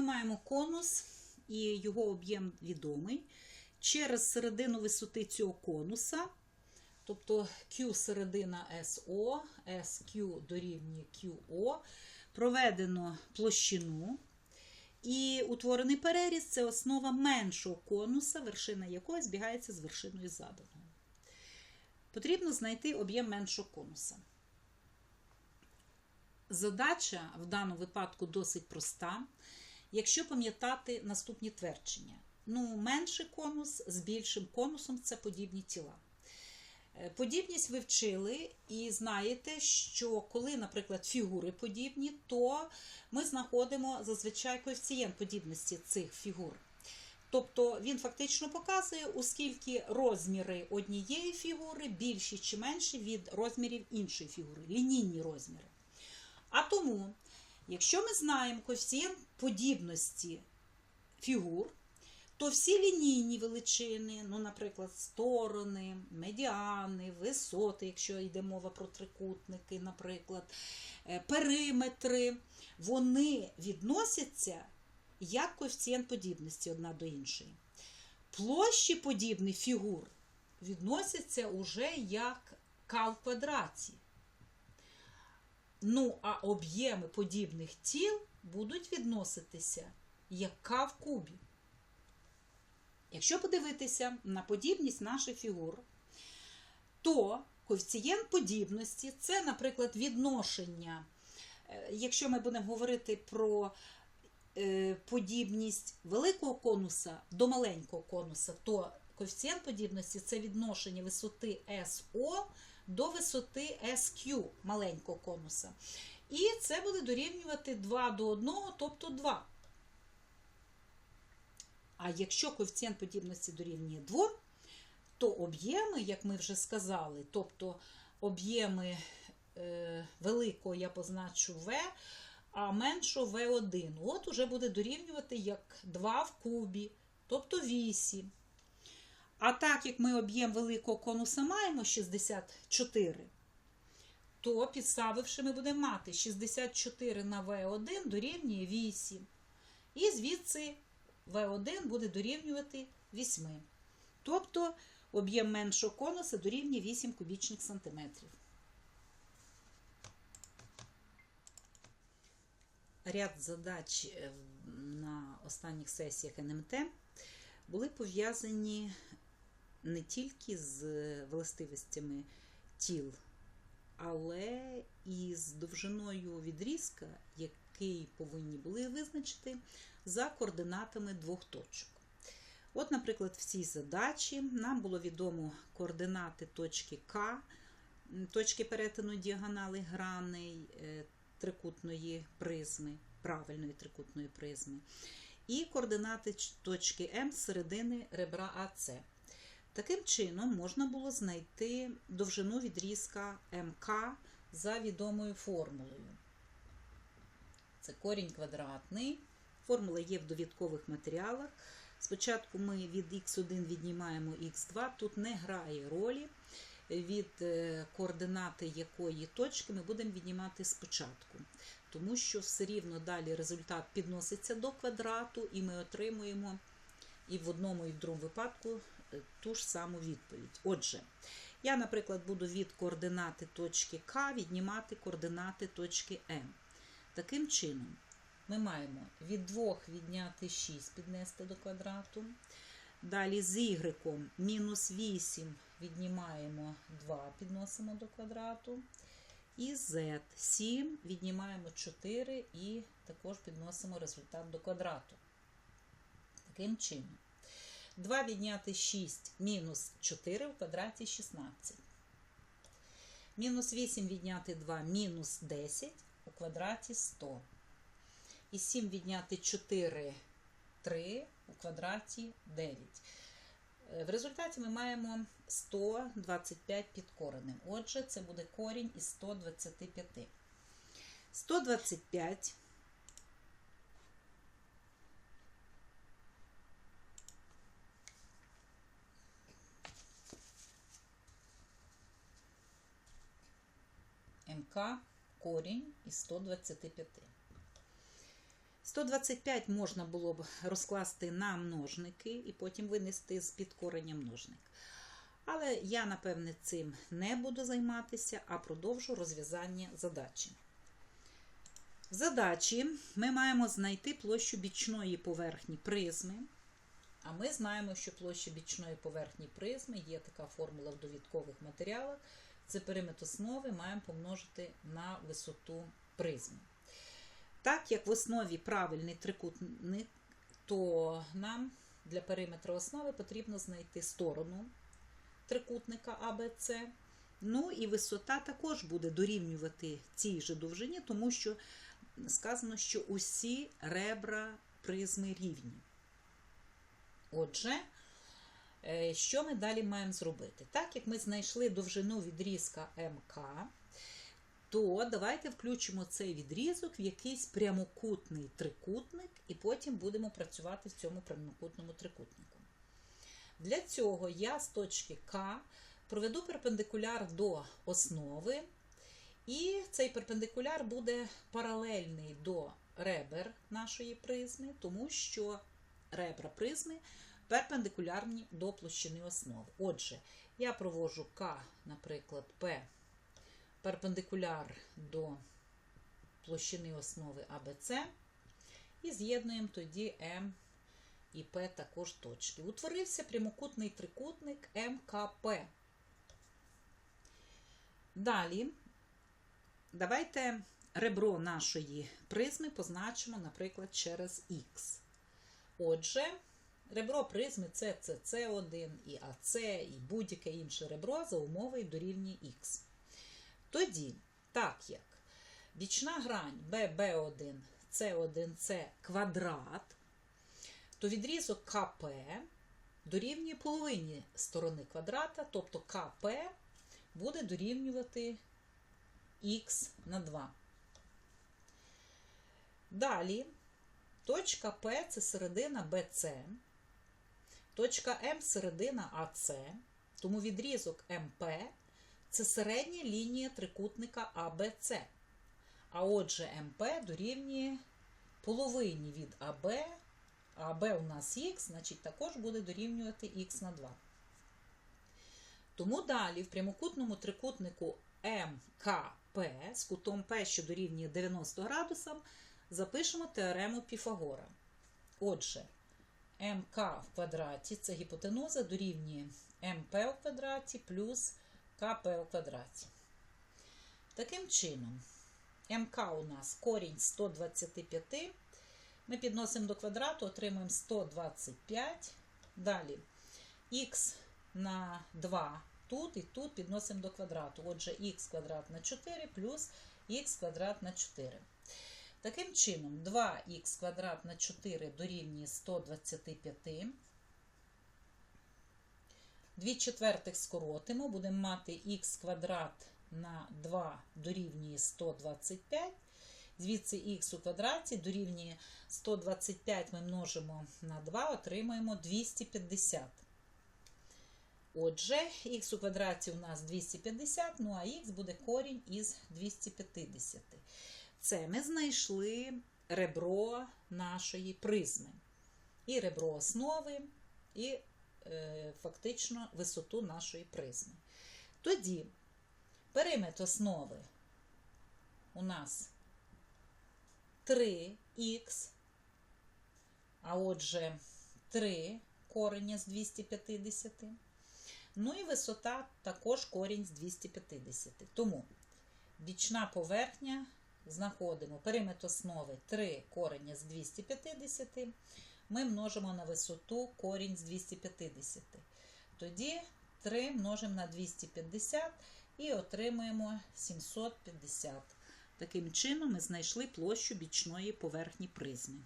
ми маємо конус, і його об'єм відомий. Через середину висоти цього конуса, тобто Q середина SO, SQ дорівнює QO, проведено площину. І утворений переріз це основа меншого конуса, вершина якої збігається з вершиною заданого. Потрібно знайти об'єм меншого конуса. Задача в даному випадку досить проста. Якщо пам'ятати наступні твердження. Ну, менший конус з більшим конусом це подібні тіла. Е, Подібність ви вчили і знаєте, що коли, наприклад, фігури подібні, то ми знаходимо зазвичай коефіцієнт подібності цих фігур. Тобто він фактично показує, оскільки розміри однієї фігури більші чи менші від розмірів іншої фігури, лінійні розміри. А тому, якщо ми знаємо коефіцієнт подібності фігур, то всі лінійні величини, ну, наприклад, сторони, медіани, висоти, якщо йде мова про трикутники, наприклад, е, периметри, вони відносяться як коефіцієнт подібності одна до іншої. Площі подібних фігур відносяться уже як к в квадраті. Ну, а об'єми подібних тіл будуть відноситися як к в кубі. Якщо подивитися на подібність наших фігур, то коефіцієнт подібності це, наприклад, відношення. Е, Якщо ми будемо говорити про е, подібність великого конуса до маленького конуса, то коефіцієнт подібності це відношення висоти SO до висоти SQ маленького конуса. І це буде дорівнювати 2 до 1, тобто 2. А якщо коефіцієнт подібності дорівнює 2, то об'єми, як ми вже сказали, тобто об'єми е, великого я позначу V, а меншого V1, от уже буде дорівнювати як 2 в кубі, тобто 8. А так як ми об'єм великого конуса маємо 64, то підставивши, ми будемо мати 64 на V1 дорівнює 8. І звідси V1 буде дорівнювати 8. Тобто об'єм меншого конуса дорівнює 8 кубічних сантиметрів. Ряд задач е, на останніх сесіях НМТ були пов'язані не тільки з властивостями тіл, але і з довжиною відрізка, який повинні були визначити за координатами двох точок. От, наприклад, в цій задачі нам було відомо координати точки К, точки перетину діагонали граней е, трикутної призми, правильної трикутної призми, і координати точки М середини ребра АС. Таким чином, можна було знайти довжину відрізка МК за відомою формулою. Це корінь квадратний. Формула є в довідкових матеріалах. Спочатку ми від х1 віднімаємо х2, тут не грає ролі, від координати якої точки ми будемо віднімати спочатку. Тому що все рівно далі результат підноситься до квадрату, і ми отримуємо і в одному, і в другому випадку ту ж саму відповідь. Отже, я, наприклад, буду від координати точки К віднімати координати точки М. Таким чином, ми маємо від 2 відняти 6 піднести до квадрату. Далі з y мінус 8 віднімаємо 2, підносимо до квадрату. І z 7 віднімаємо 4 і також підносимо результат до квадрату. Таким чином, 2 відняти 6 мінус 4 в квадраті 16. Мінус 8 відняти 2 мінус 10 у квадраті 100. І 7 відняти 4 3 у квадраті 9. В результаті ми маємо 125 під коренем. Отже, це буде корінь із 125. 125 МК корінь із 125. 125 можна було б розкласти на множники і потім винести з під кореня множник. Але я, напевне, цим не буду займатися, а продовжу розв'язання задачі. В задачі ми маємо знайти площу бічної поверхні призми. А ми знаємо, що площа бічної поверхні призми є така формула в довідкових матеріалах. Це периметр основи маємо помножити на висоту призми. Так як в основі правильний трикутник, то нам для периметра основи потрібно знайти сторону трикутника АБЦ. Ну і висота також буде дорівнювати цій же довжині, тому що сказано, що усі ребра призми рівні. Отже, що ми далі маємо зробити? Так як ми знайшли довжину відрізка МК, то давайте включимо цей відрізок в якийсь прямокутний трикутник, і потім будемо працювати в цьому прямокутному трикутнику. Для цього я з точки К проведу перпендикуляр до основи, і цей перпендикуляр буде паралельний до ребер нашої призми, тому що ребра призми перпендикулярні до площини основи. Отже, я провожу К, наприклад, П перпендикуляр до площини основи АБЦ, і з'єднуємо тоді М і П також точки. Утворився прямокутний трикутник МКП. Далі, давайте ребро нашої призми позначимо, наприклад, через Х. Отже, ребро призми це СС1 і АЦ, і будь-яке інше ребро за умовою дорівнює Х. Тоді, так як бічна грань BB1, C1C квадрат, то відрізок КП дорівнює половині сторони квадрата, тобто КП буде дорівнювати х на 2. Далі точка П це середина BC, точка М середина АС, тому відрізок МП це середня лінія трикутника АБЦ. А отже, МП дорівнює половині від АБ, АБ у нас х, значить також буде дорівнювати х на 2. Тому далі в прямокутному трикутнику МКП з кутом П, що дорівнює 90 градусам, запишемо теорему Піфагора. Отже, МК в квадраті це гіпотенуза дорівнює МП в квадраті плюс КП у квадраті. Таким чином, МК у нас корінь 125. Ми підносимо до квадрату, отримуємо 125. Далі х на 2 тут і тут підносимо до квадрату. Отже, х квадрат на 4 плюс х квадрат на 4. Таким чином, 2х квадрат на 4 дорівнює 125. 2 четвертих скоротимо, будемо мати х квадрат на 2 дорівнює 125. Звідси х у квадраті дорівнює 125 ми множимо на 2, отримаємо 250. Отже, х у квадраті у нас 250, ну а х буде корінь із 250. Це ми знайшли ребро нашої призми. І ребро основи, і е, фактично висоту нашої призми. Тоді периметр основи у нас 3х, а отже, 3 корення з 250. Ну і висота також корінь з 250. Тому бічна поверхня знаходимо периметр основи 3 корення з 250. Ми множимо на висоту корінь з 250. Тоді 3 множимо на 250 і отримуємо 750. Таким чином ми знайшли площу бічної поверхні призми.